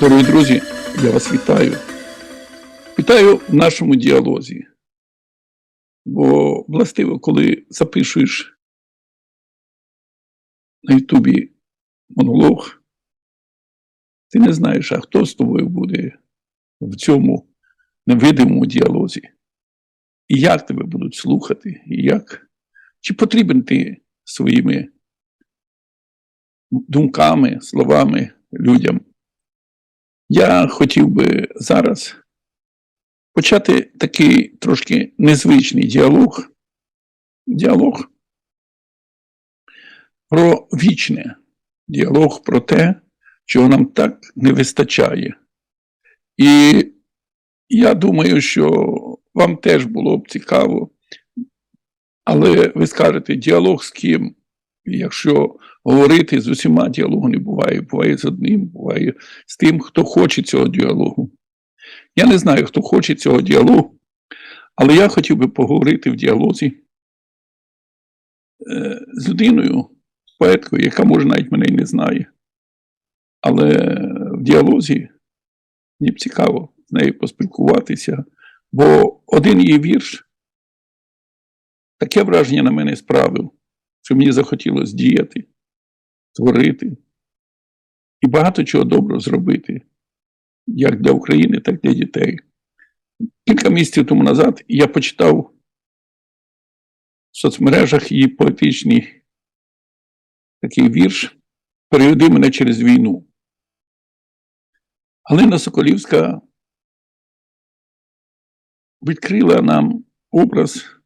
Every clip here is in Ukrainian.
Дорогі друзі, я вас вітаю. Вітаю в нашому діалозі. Бо властиво, коли запишуєш на Ютубі монолог, ти не знаєш, а хто з тобою буде в цьому невидимому діалозі. І як тебе будуть слухати, і як, чи потрібен ти своїми думками, словами людям. Я хотів би зараз почати такий трошки незвичний діалог. Діалог про вічне, діалог про те, чого нам так не вистачає. І я думаю, що вам теж було б цікаво, але ви скажете, діалог з ким? Якщо говорити з усіма діалогу не буває, буває з одним, буває з тим, хто хоче цього діалогу. Я не знаю, хто хоче цього діалогу, але я хотів би поговорити в діалозі е, з людиною, поеткою, яка може навіть мене й не знає. Але в діалозі мені б цікаво з нею поспілкуватися, бо один її вірш таке враження на мене справив, що мені захотілося діяти, творити і багато чого доброго зробити, як для України, так і для дітей. Кілька місяців тому назад я почитав в соцмережах її поетичний такий вірш Переведи мене через війну. Галина Соколівська відкрила нам образ,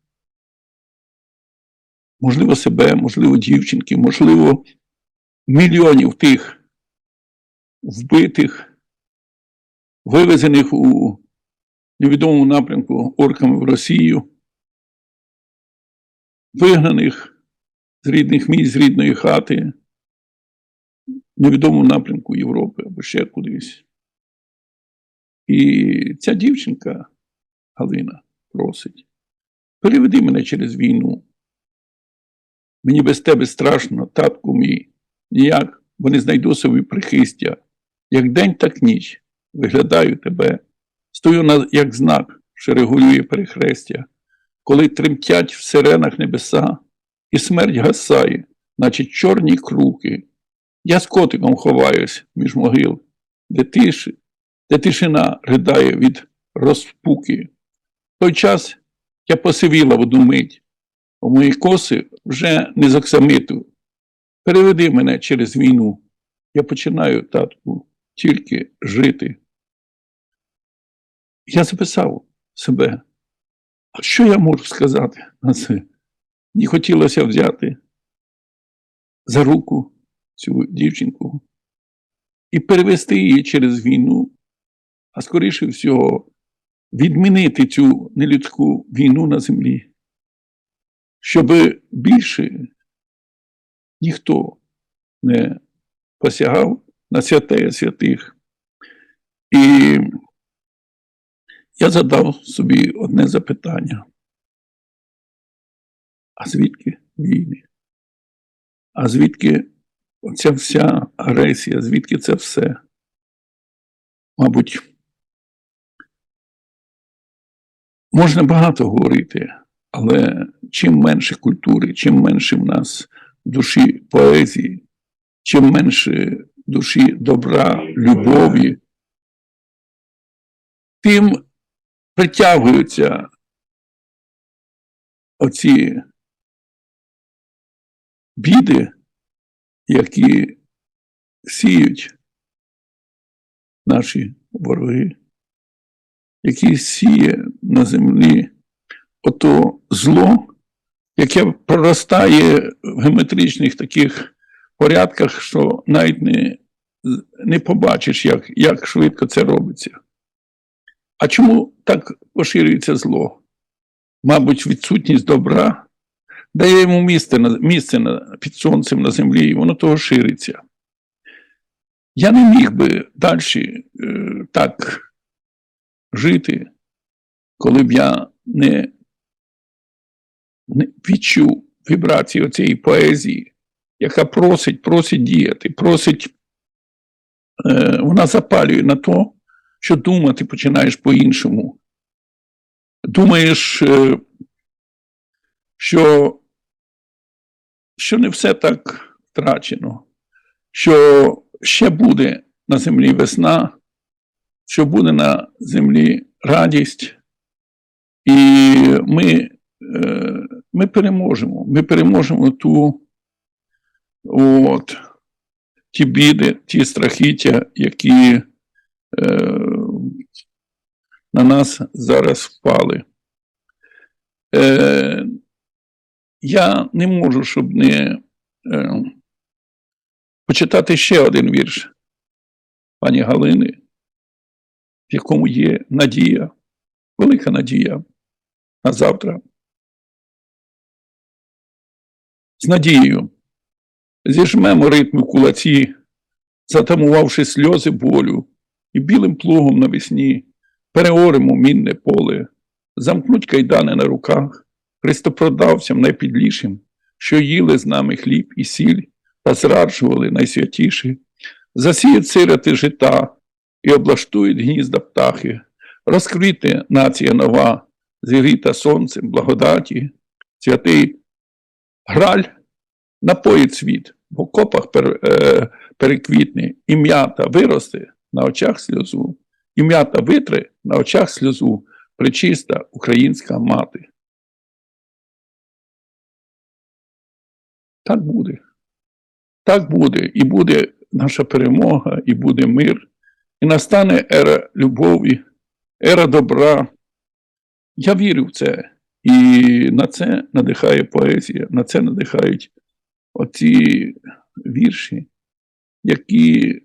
можливо, себе, можливо, дівчинки, можливо, мільйонів тих вбитих, вивезених у невідомому напрямку орками в Росію, вигнаних з рідних місць, з рідної хати, в невідомому напрямку Європи або ще кудись. І ця дівчинка, Галина, просить, переведи мене через війну. Мені без тебе страшно, татку мій, ніяк, бо не знайду собі прихистя. Як день, так ніч. Виглядаю тебе, стою на, як знак, що регулює перехрестя, коли тремтять в сиренах небеса, і смерть гасає, наче чорні круки. Я з котиком ховаюсь між могил, де тиші, де тишина ридає від розпуки. В той час я посивіла в одну мить, у мої коси вже не з оксамиту. Переведи мене через війну. Я починаю, татку, тільки жити. Я записав себе. А що я можу сказати на це? Мені хотілося взяти за руку цю дівчинку і перевести її через війну, а скоріше всього, відмінити цю нелюдську війну на землі, щоб більше ніхто не посягав на святе святих. І я задав собі одне запитання. А звідки війни? А звідки оця вся агресія, звідки це все? Мабуть, можна багато говорити, але чим менше культури, чим менше в нас душі поезії, чим менше душі добра, любові, тим притягуються оці біди, які сіють наші вороги, які сіє на землі ото зло, яке проростає в геометричних таких порядках, що навіть не, не побачиш, як, як швидко це робиться. А чому так поширюється зло? Мабуть, відсутність добра дає йому місце місце під сонцем на землі, і воно того шириться. Я не міг би далі е, так жити, коли б я не, відчув вібрації цієї поезії, яка просить, просить діяти, просить е, вона запалює на то, що думати починаєш по-іншому. Думаєш, е, що, що не все так втрачено, що ще буде на землі весна, що буде на землі радість, і ми, е, ми переможемо. Ми переможемо ту от, ті біди, ті страхіття, які е, на нас зараз впали. Е, я не можу, щоб не е, почитати ще один вірш пані Галини, в якому є надія, велика надія на завтра. З надією. Зіжмемо ритми в кулаці, затамувавши сльози болю, і білим плугом навесні переоримо мінне поле, замкнуть кайдани на руках, христопродавцям найпідлішим, що їли з нами хліб і сіль та зраджували найсвятіші, засіють сироти жита і облаштують гнізда птахи, розквіти нація нова, зігріта сонцем, благодаті, святий граль напоїть світ, в окопах пер, е, переквітне, і м'ята виросте на очах сльозу, і м'ята витре на очах сльозу, причиста українська мати. Так буде. Так буде, і буде наша перемога, і буде мир, і настане ера любові, ера добра. Я вірю в це. І на це надихає поезія, на це надихають оці вірші, які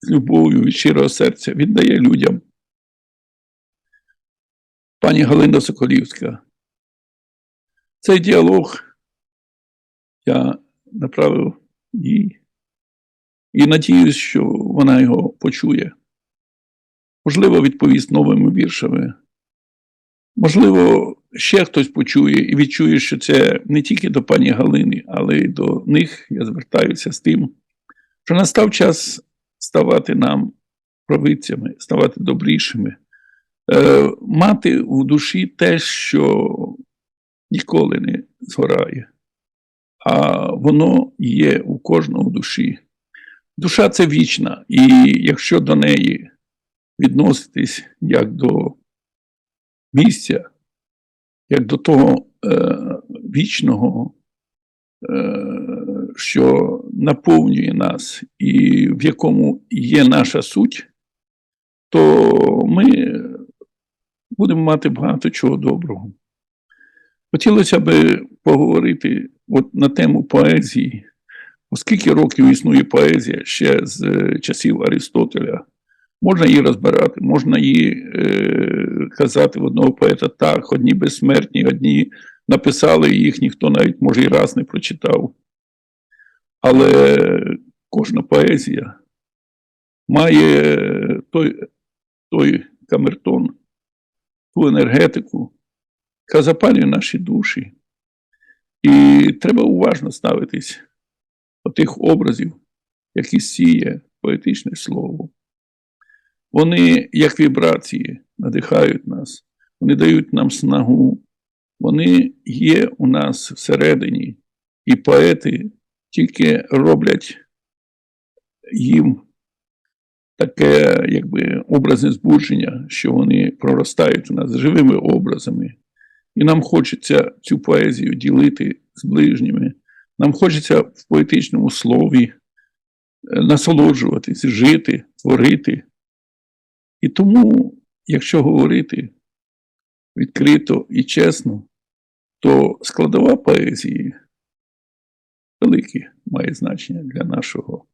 з любов'ю від щирого серця віддає людям. Пані Галина Соколівська. Цей діалог я направив їй і надіюсь, що вона його почує. Можливо, відповість новими віршами. Можливо, ще хтось почує і відчує, що це не тільки до пані Галини, але й до них я звертаюся з тим, що настав час ставати нам провидцями, ставати добрішими, е, мати в душі те, що ніколи не згорає, а воно є у кожного душі. Душа це вічна, і якщо до неї відноситись як до місця, як до того е, вічного, е, що наповнює нас і в якому є наша суть, то ми будемо мати багато чого доброго. Хотілося б поговорити от на тему поезії. Оскільки років існує поезія ще з часів Аристотеля, можна її розбирати, можна її е, казати в одного поета так, одні безсмертні, одні написали їх, ніхто навіть, може, і раз не прочитав. Але кожна поезія має той, той камертон, ту енергетику, яка запалює наші душі. І треба уважно ставитись до тих образів, які сіє поетичне слово. Вони, як вібрації, надихають нас, вони дають нам снагу, вони є у нас всередині, і поети тільки роблять їм таке, якби образне збудження, що вони проростають у нас живими образами. І нам хочеться цю поезію ділити з ближніми. Нам хочеться в поетичному слові е, насолоджуватись, жити, творити. І тому, якщо говорити відкрито і чесно, то складова поезії велике має значення для нашого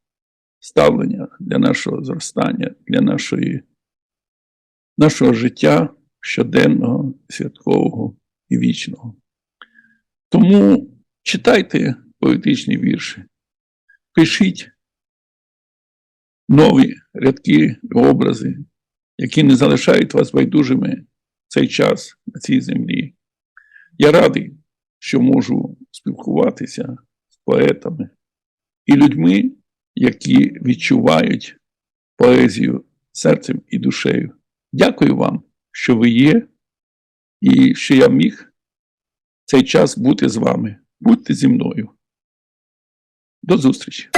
ставлення, для нашого зростання, для нашої, нашого життя щоденного, святкового і вічного. Тому читайте поетичні вірші, пишіть нові рядки, образи, які не залишають вас байдужими цей час на цій землі. Я радий, що можу спілкуватися з поетами і людьми, які відчувають поезію серцем і душею. Дякую вам, що ви є, і що я міг цей час бути з вами. Будьте зі мною. До зустрічі!